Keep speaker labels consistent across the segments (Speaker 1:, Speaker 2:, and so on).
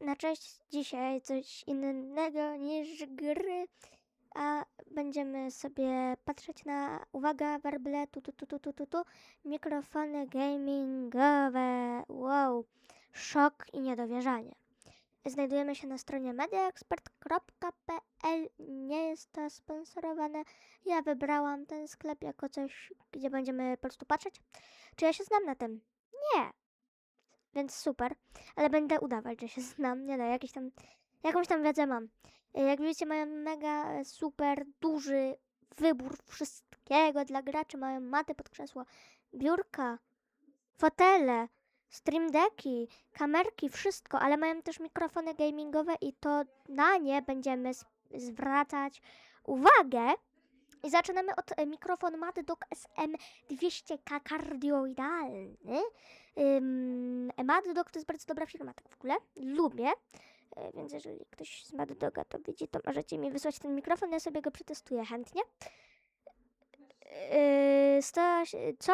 Speaker 1: na cześć dzisiaj coś innego niż gry, a będziemy sobie patrzeć na, uwaga, werble, tu, tu, tu, tu, tu, tu, tu, mikrofony gamingowe, wow, szok i niedowierzanie. Znajdujemy się na stronie mediaexpert.pl, nie jest to sponsorowane, ja wybrałam ten sklep jako coś, gdzie będziemy po prostu patrzeć, czy ja się znam na tym. Nie, więc super, ale będę udawać, że się znam, nie no, jakiś tam, jakąś tam wiedzę mam. E, Jak widzicie, mają mega e, super duży wybór wszystkiego dla graczy, mają maty pod krzesło, biurka, fotele, stream decki, kamerki, wszystko, ale mają też mikrofony gamingowe i to na nie będziemy zwracać uwagę. Zaczynamy od e, mikrofonu Maddog SM200K kardioidalny. Ym, Maddog to jest bardzo dobra firma, tak w ogóle. Lubię. E, Więc jeżeli ktoś z Maddoga to widzi, to możecie mi wysłać ten mikrofon, ja sobie go przetestuję chętnie. Yy, sto, co?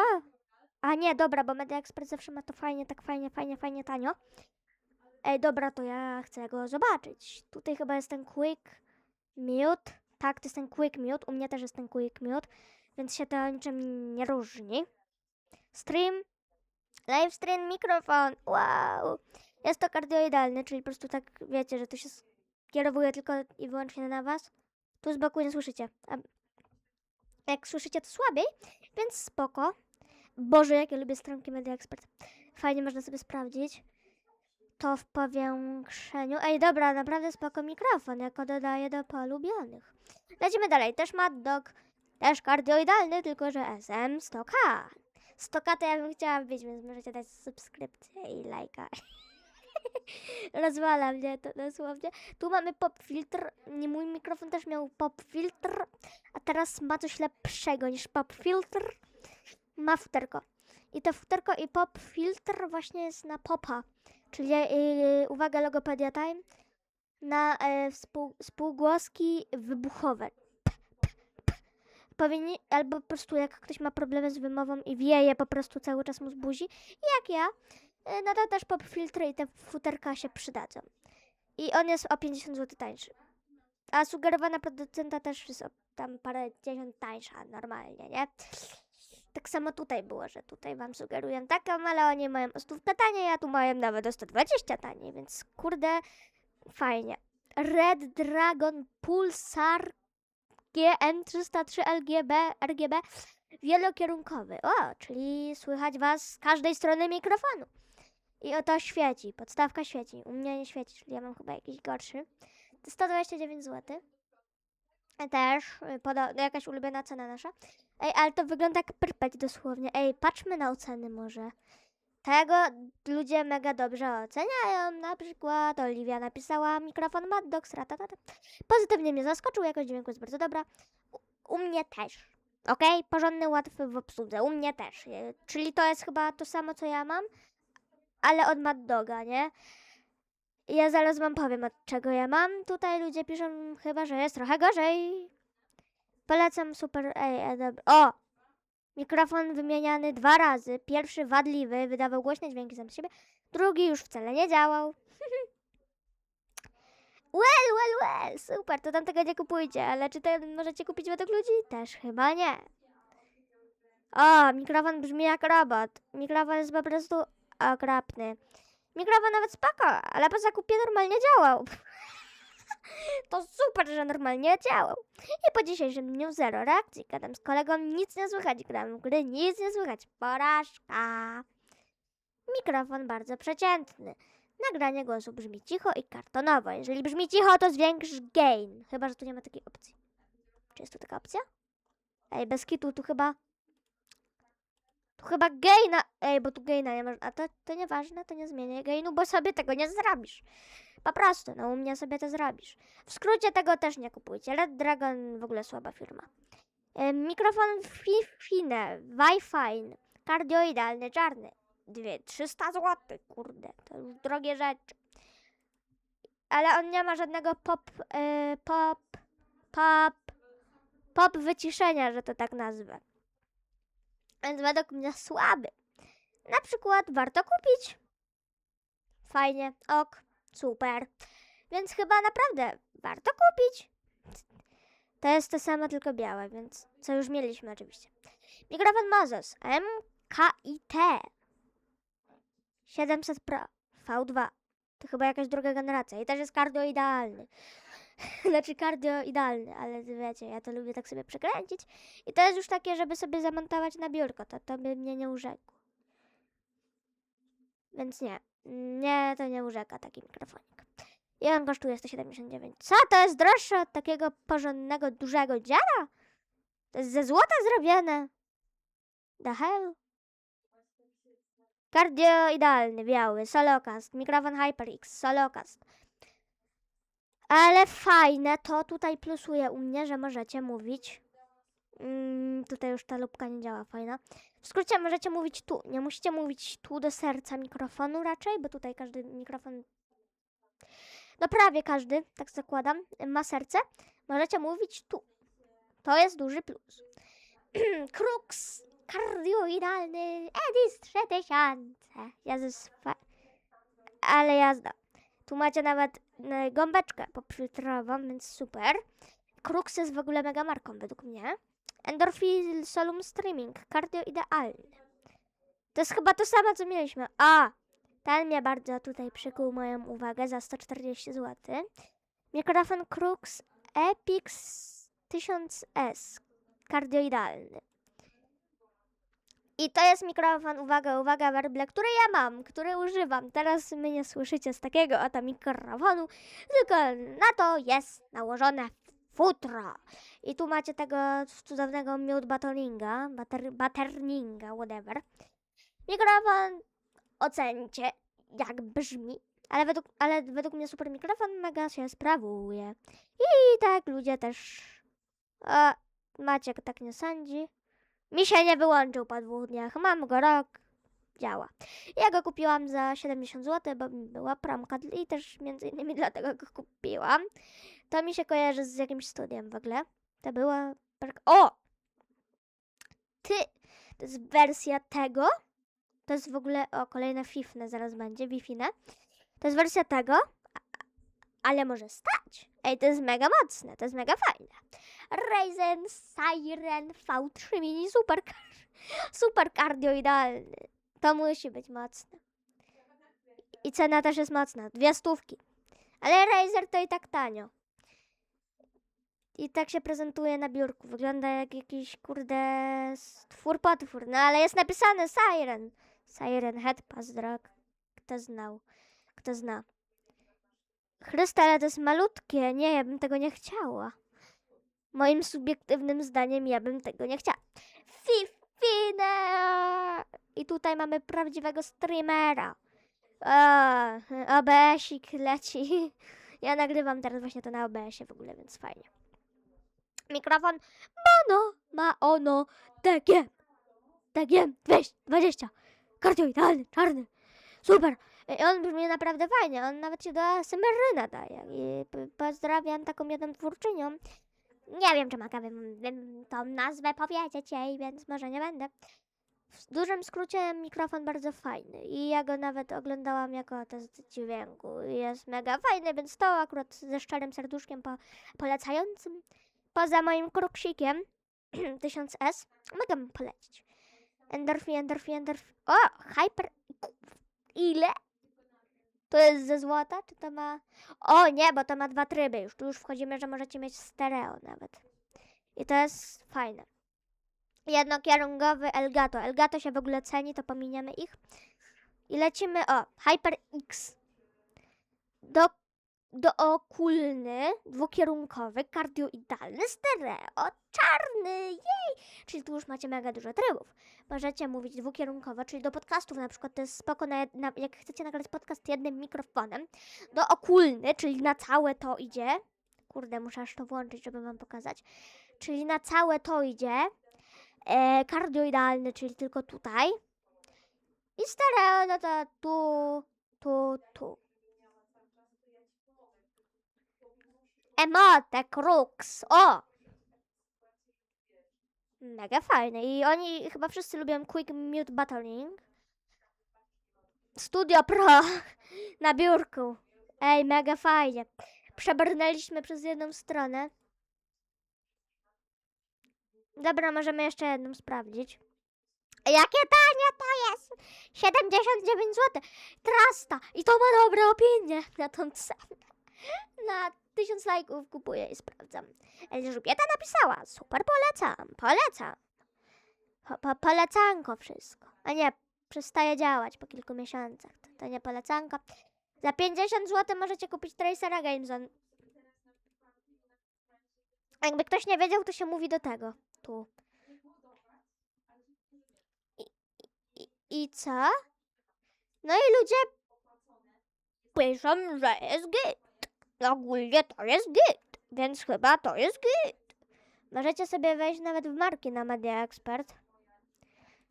Speaker 1: A nie, dobra, bo Media Expert zawsze ma to fajnie, tak fajnie, fajnie, fajnie, tanio. Ej, dobra, to ja chcę go zobaczyć. Tutaj chyba jest ten Quick Mute. Tak, to jest ten Quick Mute. U mnie też jest ten Quick Mute, więc się to niczym nie różni. Stream. Live stream mikrofon. Wow. Jest to kardioidalny, czyli po prostu tak wiecie, że to się skierowuje tylko i wyłącznie na was. Tu z boku nie słyszycie. A jak słyszycie, to słabiej, więc spoko. Boże, jak ja lubię stronki Media Expert. Fajnie można sobie sprawdzić. To w powiększeniu. Ej, dobra, naprawdę spoko mikrofon, jako dodaję do polubionych. Lecimy dalej. Też Mad Dog, też kardioidalny, tylko że SM 100K. 100K to ja bym chciała być, więc możecie dać subskrypcję i lajka. Rozwala mnie to dosłownie. Tu mamy pop filtr. Nie mój mikrofon też miał pop filtr, a teraz ma coś lepszego niż pop filtr. Ma futerko. I to futerko i pop filtr właśnie jest na popa. Czyli yy, uwaga, Logopedia Time na yy, współ, spółgłoski wybuchowe. Powinni, albo po prostu jak ktoś ma problemy z wymową i wieje po prostu cały czas mu z buzi, jak ja, yy, no to też pop filtry i te futerka się przydadzą. I on jest o 50 zł tańszy. A sugerowana producenta też jest o tam parę dziesiąt tańsza normalnie, nie? Tak samo tutaj było, że tutaj wam sugeruję taką, ale oni mają o stówkę taniej, a tu mają nawet o 120 taniej, więc kurde, fajnie. Red Dragon Pulsar GN303 LGB, RGB wielokierunkowy. O, czyli słychać was z każdej strony mikrofonu. I oto świeci, podstawka świeci. U mnie nie świeci, czyli ja mam chyba jakiś gorszy. To 129 zł. Też y, poda- jakaś ulubiona cena nasza. Ej, ale to wygląda jak perpet dosłownie. Ej, patrzmy na oceny może. Tego ludzie mega dobrze oceniają. Na przykład Oliwia napisała mikrofon Mad Dogs, ratatata. Pozytywnie mnie zaskoczył, jakość dźwięku jest bardzo dobra. U, u mnie też. Okej, porządny, łatwy w obsłudze. U mnie też. Czyli to jest chyba to samo, co ja mam, ale od Mad Doga, nie? Ja zaraz wam powiem, od czego ja mam. Tutaj ludzie piszą chyba, że jest trochę gorzej. Polecam super. Ej, dobra. O! Mikrofon wymieniany dwa razy. Pierwszy wadliwy, wydawał głośne dźwięki sam z siebie. Drugi już wcale nie działał. well, well, well. Super, to tam tego nie kupujcie. Ale czy ten możecie kupić według ludzi? Też chyba nie. O, mikrofon brzmi jak robot. Mikrofon jest po prostu okropny. Mikrofon nawet spoko, ale po zakupie normalnie działał. To super, że normalnie działał. I po dzisiejszym dniu zero reakcji. Gadam z kolegą, nic nie słychać. Gram w gry, nic nie słychać. Porażka. Mikrofon bardzo przeciętny. Nagranie głosu brzmi cicho i kartonowo. Jeżeli brzmi cicho, to zwiększ gain. Chyba, że tu nie ma takiej opcji. Czy jest tu taka opcja? Ej, bez kitu tu chyba... Tu chyba gaina... Ej, bo tu gaina nie można... A to, to nieważne, to nie zmienię gainu, bo sobie tego nie zrobisz. Po prostu, no u mnie sobie to zrobisz. W skrócie tego też nie kupujcie. Red Dragon w ogóle słaba firma. E, Mikrofon Fifine, Wi-Fi, kardioidalny, czarny. Dwie, 300 zł, kurde, to już drogie rzeczy. Ale on nie ma żadnego pop, e, pop, pop, pop wyciszenia, że to tak nazwę. Więc według mnie słaby. Na przykład warto kupić. Fajnie, ok, Super. Więc chyba naprawdę warto kupić. To jest to samo, tylko białe, więc co już mieliśmy oczywiście. Mikrofon Mozos MKIT 700 Pro V2. To chyba jakaś druga generacja i też jest kardioidealny. znaczy kardioidealny, ale wiecie, ja to lubię tak sobie przekręcić. I to jest już takie, żeby sobie zamontować na biurko, to, to by mnie nie urzekło. Więc nie, nie, to nie urzeka taki mikrofonik. I on kosztuje 179. Co? To jest droższe od takiego porządnego, dużego dziada? To jest ze złota zrobione. The hell? Kardio idealny, biały, solocast, mikrofon HyperX, solocast. Ale fajne, to tutaj plusuje u mnie, że możecie mówić. Mm, tutaj już ta lubka nie działa, fajna. W skrócie możecie mówić tu, nie musicie mówić tu do serca mikrofonu raczej, bo tutaj każdy mikrofon, no prawie każdy, tak zakładam, ma serce. Możecie mówić tu. To jest duży plus. Krux kardioidalny Edis 3000. Jezus, fa- ale jazda. Tu macie nawet e, gąbeczkę popfiltrową, więc super. Krux jest w ogóle mega marką według mnie. Endorphin Solum Streaming, kardio idealny. To jest chyba to samo, co mieliśmy. A! Ten mnie bardzo tutaj przykuł moją uwagę za 140 zł. Mikrofon Krux Epix 1000S, kardio idealny. I to jest mikrofon, uwaga, uwaga, werble, który ja mam, który używam. Teraz mnie nie słyszycie z takiego oto mikrofonu, tylko na to jest nałożone futro. I tu macie tego cudownego mute batteringa, bater, batterninga, whatever. Mikrofon ocencie, jak brzmi. Ale według, ale według mnie super mikrofon mega się sprawuje. I tak ludzie też... A, Maciek tak nie sądzi. Mi się nie wyłączył po dwóch dniach. Mam go rok. Działa. Ja go kupiłam za 70 zł, bo była promka i też między innymi dlatego go kupiłam. To mi się kojarzy z jakimś studiem w ogóle. To była... O! Ty! To jest wersja tego. To jest w ogóle... O, kolejne fifne zaraz będzie. Wi-Fi. To jest wersja tego. Ale może stać. Ej, to jest mega mocne. To jest mega fajne. Ryzen Siren V3 Mini super, super kardioidalny. To musi być mocne. I cena też jest mocna. Dwie stówki. Ale Razer to i tak tanio. I tak się prezentuje na biurku. Wygląda jak jakiś kurde stwór potwór. No ale jest napisane Siren. Siren Head Pozdro. Kto znał? Kto zna? Chryste, ale to jest malutkie. Nie, ja bym tego nie chciała. Moim subiektywnym zdaniem ja bym tego nie chciała. Fifine! I tutaj mamy prawdziwego streamera. O, OBS-ik leci. Ja nagrywam teraz właśnie to na OBS-ie w ogóle, więc fajnie. Mikrofon Mono ma ono DG. DG 220. Kardioidalny, czarny. Super. I on brzmi naprawdę fajnie. On nawet się do ASMR nadaje. I pozdrawiam taką jedną twórczynią. Nie wiem, czy mogę tą nazwę powiedzieć jej, więc może nie będę. W dużym skrócie mikrofon bardzo fajny i ja go nawet oglądałam jako test dźwięku. Jest mega fajny, więc to akurat ze szczerym serduszkiem po, polecającym. Poza moim kruksikiem 1000S mogę polecić. Endorphin, endorphin, endorphin. O! Hyper... Ile? To jest ze złota, czy to ma... O nie, bo to ma dwa tryby już. Tu już wchodzimy, że możecie mieć stereo nawet. I to jest fajne. Jednokierunkowy Elgato. Elgato się w ogóle ceni, to pominiemy ich. I lecimy, o, HyperX. Do, dookulny, dwukierunkowy, kardioidalny, stereo, czarny, jej! Czyli tu już macie mega dużo trybów. Możecie mówić dwukierunkowo, czyli do podcastów na przykład to jest spoko, na, jak chcecie nagrać podcast jednym mikrofonem. Dookulny, czyli na całe to idzie. Kurde, muszę aż to włączyć, żeby wam pokazać. Czyli na całe to idzie. E, kardioidalny, czyli tylko tutaj. I stereo, no to tu, tu, tu. Emote, Crux, o! Mega fajne. I oni chyba wszyscy lubią Quick Mute Battling. Studio Pro na biurku. Ej, mega fajnie. Przebrnęliśmy przez jedną stronę. Dobra, możemy jeszcze jedną sprawdzić. Jakie tanie to jest! 79 zł. Trasta. I to ma dobre opinie na tą cenę. Na 1000 lajków kupuję i sprawdzam. Elżbieta napisała. Super, polecam. Polecam. Po, po, polecanko wszystko. A nie, przestaje działać po kilku miesiącach. To, to nie polecanko. Za 50 zł możecie kupić Tracera Gameson. Jakby ktoś nie wiedział, to się mówi do tego. Tu. I co? No i ludzie piszą, że jest git. Ogólnie to jest git, więc chyba to jest git. Możecie sobie wejść nawet w marki na Media Expert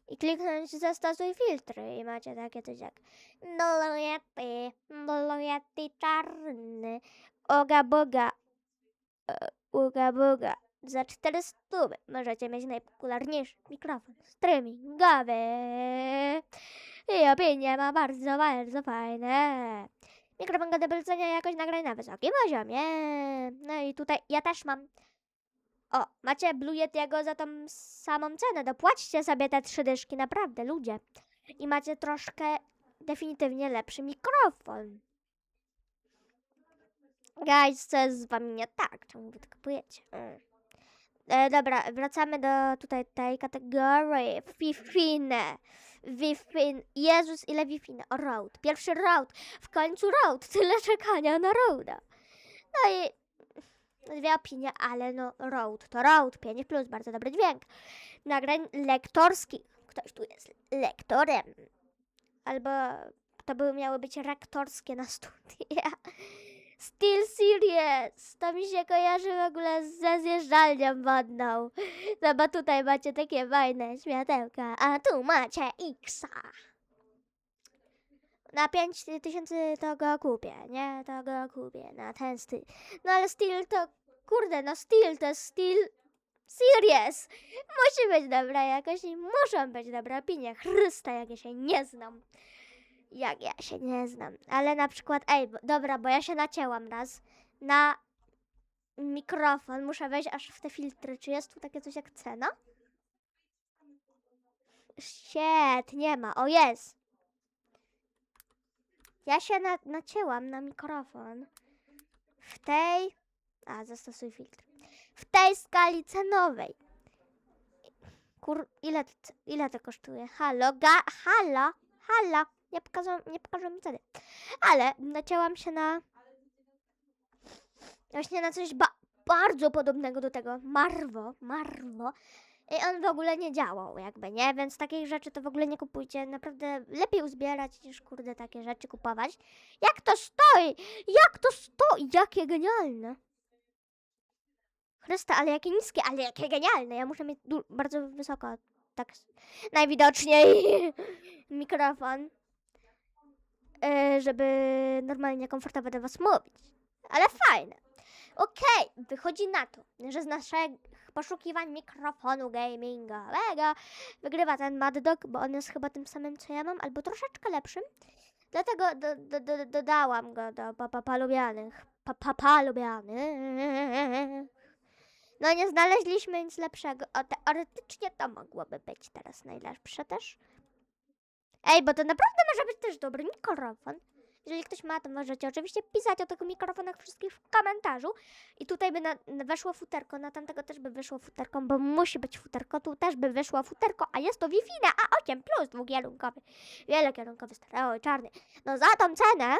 Speaker 1: i kliknąć zastosuj filtry i macie takie coś jak Bluyety, Bluyety czarny, Oga Boga, e, Uga Boga. Za 400 możecie mieć najpopularniejszy mikrofon streamingowy. I opinie ma bardzo, bardzo fajne. Mikrofon do polecenia jakoś nagrań na wysokim poziomie. No i tutaj ja też mam. O, macie Blue Yetiego za tą samą cenę. Dopłaćcie sobie te trzy dyszki, naprawdę, ludzie. I macie troszkę definitywnie lepszy mikrofon. Guys, co jest z wami nie tak? Czemu wy to kupujecie? Mm. E, dobra, wracamy do tutaj tej kategorii. Wi-Fi. Wi-Fi. Jezus, ile Wi-Fi. O, road. Pierwszy road. W końcu road. Tyle czekania na roada. No i dwie opinie, ale no road to road. 5 plus, bardzo dobry dźwięk. Nagrań lektorskich. Ktoś tu jest lektorem. Albo to były miały być rektorskie na studia. Steel Series. To mi się kojarzy w ogóle ze zjeżdżalnią wodną. No bo tutaj macie takie fajne światełka, a tu macie Xa. Na 5000 to go kupię, nie? To go kupię na ten styl. No ale Steel to, kurde, no Steel to jest Steel Series. Musi być dobra jakość i muszą być dobre opinie. Chrysta, jak ja się nie znam. Jak ja się nie znam. Ale na przykład, ej, bo, dobra, bo ja się nacięłam raz na mikrofon. Muszę wejść aż w te filtry. Czy jest tu takie coś jak cena? Shit, nie ma. O, jest. Ja się na, nacięłam na mikrofon. W tej... A, zastosuj filtr. W tej skali cenowej. Kur... Ile, ile to kosztuje? Halo? Ga... Halo? Halo? Nie pokażą, nie pokażą mi ceny. Ale nacięłam się na... Właśnie na coś ba bardzo podobnego do tego. Marwo. Marwo. I on w ogóle nie działał, jakby, nie? Więc takich rzeczy to w ogóle nie kupujcie. Naprawdę lepiej uzbierać niż, kurde, takie rzeczy kupować. Jak to stoi? Jak to stoi? Jakie genialne. Chrysta, ale jakie niskie, ale jakie genialne. Ja muszę mieć bardzo wysoko, tak najwidoczniej mikrofon, żeby normalnie, komfortowo do was mówić. Ale fajne. Okej, wychodzi na to, że z naszych poszukiwań mikrofonu gamingowego wygrywa ten Mad Dog, bo on jest chyba tym samym, co ja mam, albo troszeczkę lepszym. Dlatego do, do, do, dodałam go do papa lubianych. Papa lubianych. No nie znaleźliśmy nic lepszego. O, teoretycznie to mogłoby być teraz najlepsze też. Ej, bo to naprawdę może być też dobry mikrofon. Jeżeli ktoś ma, to możecie oczywiście pisać o tych mikrofonach wszystkich w komentarzu. I tutaj by na, weszło futerko, na tamtego też by wyszło futerko, bo musi być futerko, tu też by wyszło futerko, a jest to Wi-Fi na A8 plus dwukierunkowy. Wielokierunkowy, stereo i czarny. No za tą cenę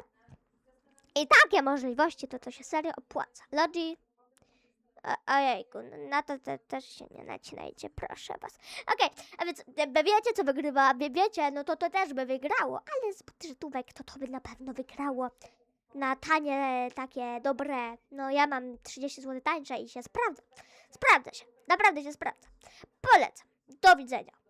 Speaker 1: i takie możliwości, to to się serio opłaca. Logi... Ojejku, no na to te, też się nie nacinajcie, proszę was. Okej, a więc e, wiecie, co wygrywa, wy wiecie, no to to też by wygrało, ale z budżetówek to to by na pewno wygrało. Na tanie, takie dobre, no ja mam 30 zł tańsze i się sprawdza. Sprawdza się, naprawdę się sprawdza. Polecam. Do widzenia.